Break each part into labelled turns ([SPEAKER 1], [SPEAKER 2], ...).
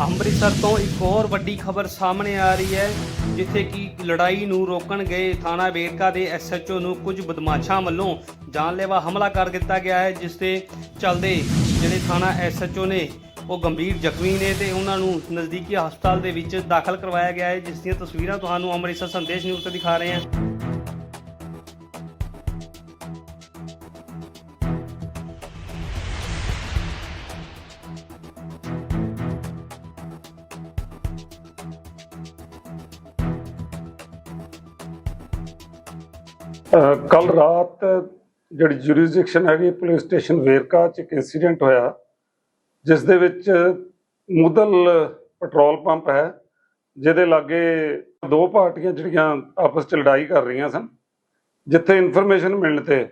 [SPEAKER 1] ਅੰਮ੍ਰਿਤਸਰ ਤੋਂ ਇੱਕ ਹੋਰ ਵੱਡੀ ਖਬਰ ਸਾਹਮਣੇ ਆ ਰਹੀ ਹੈ, ਜਿੱਥੇ ਕਿ ਲੜਾਈ ਨੂੰ ਰੋਕਣ ਗਏ ਥਾਣਾ ਵੇਰਕਾ ਦੇ ਐਸਐਚਓ ਨੂੰ ਕੁਝ ਬਦਮਾਸ਼ਾਂ ਵੱਲੋਂ ਜਾਨਲੇਵਾ ਹਮਲਾ ਕਰ ਦਿੱਤਾ ਗਿਆ ਹੈ, ਜਿਸ ਦੇ ਚੱਲਦੇ ਜਿਹੜੇ ਥਾਣਾ ਐਸਐਚਓ ਨੇ, ਉਹ ਗੰਭੀਰ ਜ਼ਖਮੀ ਨੇ ਤੇ ਉਹਨਾਂ ਨੂੰ ਨਜ਼ਦੀਕੀ ਹਸਪਤਾਲ ਦੇ ਵਿੱਚ ਦਾਖਲ ਕਰਵਾਇਆ ਗਿਆ ਹੈ, ਜਿਸ ਦੀਆਂ ਤਸਵੀਰਾਂ ਤੁਹਾਨੂੰ ਅੰਮ੍ਰਿਤਸਰ ਸੰਦੇਸ਼ ਨਿਊਜ਼ ਤੇ ਦਿਖਾ ਰਹੇ ਹਾਂ।
[SPEAKER 2] ਕੱਲ ਰਾਤ ਜਿਹੜੀ ਜੁਰਿਸਡਿਕਸ਼ਨ ਹੈਗੀ ਪੁਲਿਸ ਸਟੇਸ਼ਨ ਵੇਰਕਾ ਚ ਇੱਕ ਇਨਸੀਡੈਂਟ ਹੋਇਆ, ਜਿਸ ਦੇ ਵਿੱਚ ਮੁਦਲ ਪੈਟਰੋਲ ਪੰਪ ਹੈ, ਜਿਹਦੇ ਲਾਗੇ ਦੋ ਪਾਰਟੀਆਂ ਜਿਹੜੀਆਂ ਆਪਸ ਚ ਲੜਾਈ ਕਰ ਰਹੀਆਂ ਸਨ, ਜਿੱਥੇ ਇਨਫੋਰਮੇਸ਼ਨ ਮਿਲਣ ਤੇ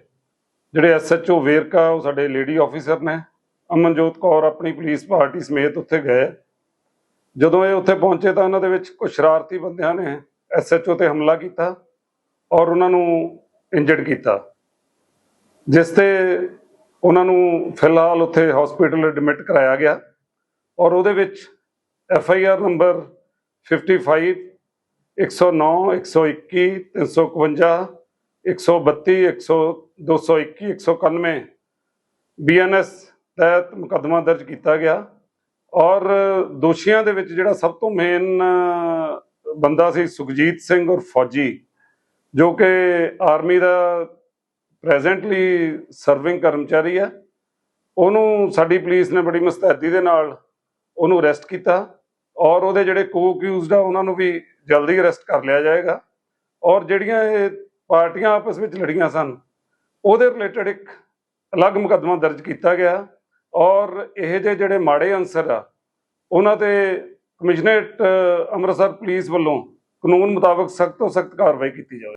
[SPEAKER 2] ਜਿਹੜੇ ਐਸਐਚਓ ਵੇਰਕਾ, ਉਹ ਸਾਡੇ ਲੇਡੀ ਆਫੀਸਰ ਨੇ, ਅਮਨਜੋਤ ਕੌਰ ਆਪਣੀ ਪੁਲਿਸ ਪਾਰਟੀ ਸਮੇਤ ਉੱਥੇ ਗਏ। ਜਦੋਂ ਇਹ ਉੱਥੇ ਪਹੁੰਚੇ ਤਾਂ ਉਹਨਾਂ ਦੇ ਵਿੱਚ ਕੁਝ ਸ਼ਰਾਰਤੀ ਬੰਦਿਆਂ ਨੇ ਐਸਐਚਓ ਤੇ ਹਮਲਾ ਕੀਤਾ ਔਰ ਉਹਨਾਂ ਨੂੰ ਇੰਜਰਡ ਕੀਤਾ। ਜਿਸ ਤੇ ਉਹਨਾਂ ਨੂੰ ਫਿਲਹਾਲ ਉੱਥੇ ਹਸਪੀਟਲ ਐਡਮਿਟ ਕਰਾਇਆ ਗਿਆ ਔਰ ਉਹਦੇ ਵਿੱਚ F I R number 55 109 121 351 132 100 221 191 BNS ਤਹਿਤ ਮੁਕੱਦਮਾ ਦਰਜ ਕੀਤਾ ਗਿਆ ਔਰ ਦੋਸ਼ੀਆਂ ਦੇ ਵਿੱਚ ਜਿਹੜਾ ਸਭ ਤੋਂ ਮੇਨ ਬੰਦਾ ਸੀ ਸੁਖਜੀਤ ਸਿੰਘ ਔਰ ਫੌਜੀ। ਜੋ ਕਿ ਆਰਮੀ ਦਾ ਪ੍ਰੈਜ਼ੈਂਟਲੀ ਸਰਵਿੰਗ ਕਰਮਚਾਰੀ ਆ। ਉਹਨੂੰ ਸਾਡੀ ਪੁਲਿਸ ਨੇ ਬੜੀ ਮੁਸਤੈਦੀ ਦੇ ਨਾਲ ਉਹਨੂੰ ਅਰੈਸਟ ਕੀਤਾ ਔਰ ਉਹਦੇ ਜਿਹੜੇ ਕੋ-ਅਕਿਊਜ਼ਡ ਆ, ਉਹਨਾਂ ਨੂੰ ਵੀ ਜਲਦੀ ਅਰੈਸਟ ਕਰ ਲਿਆ ਜਾਏਗਾ। ਔਰ ਜਿਹੜੀਆਂ ਇਹ ਪਾਰਟੀਆਂ ਆਪਸ ਵਿੱਚ ਲੜੀਆਂ ਸਨ, ਉਹਦੇ ਰਿਲੇਟਡ ਇੱਕ ਅਲੱਗ ਮੁਕੱਦਮਾ ਦਰਜ ਕੀਤਾ ਗਿਆ ਔਰ ਇਹ ਜਿਹੇ ਜਿਹੜੇ ਮਾੜੇ ਅਨਸਰ ਆ, ਉਹਨਾਂ ਤੇ ਕਮਿਸ਼ਨਰੇਟ ਅੰਮ੍ਰਿਤਸਰ ਪੁਲਿਸ ਵੱਲੋਂ ਕਾਨੂੰਨ ਮੁਤਾਬਕ ਸਖਤ ਤੋਂ ਸਖਤ ਕਾਰਵਾਈ ਕੀਤੀ ਜਾਵੇ।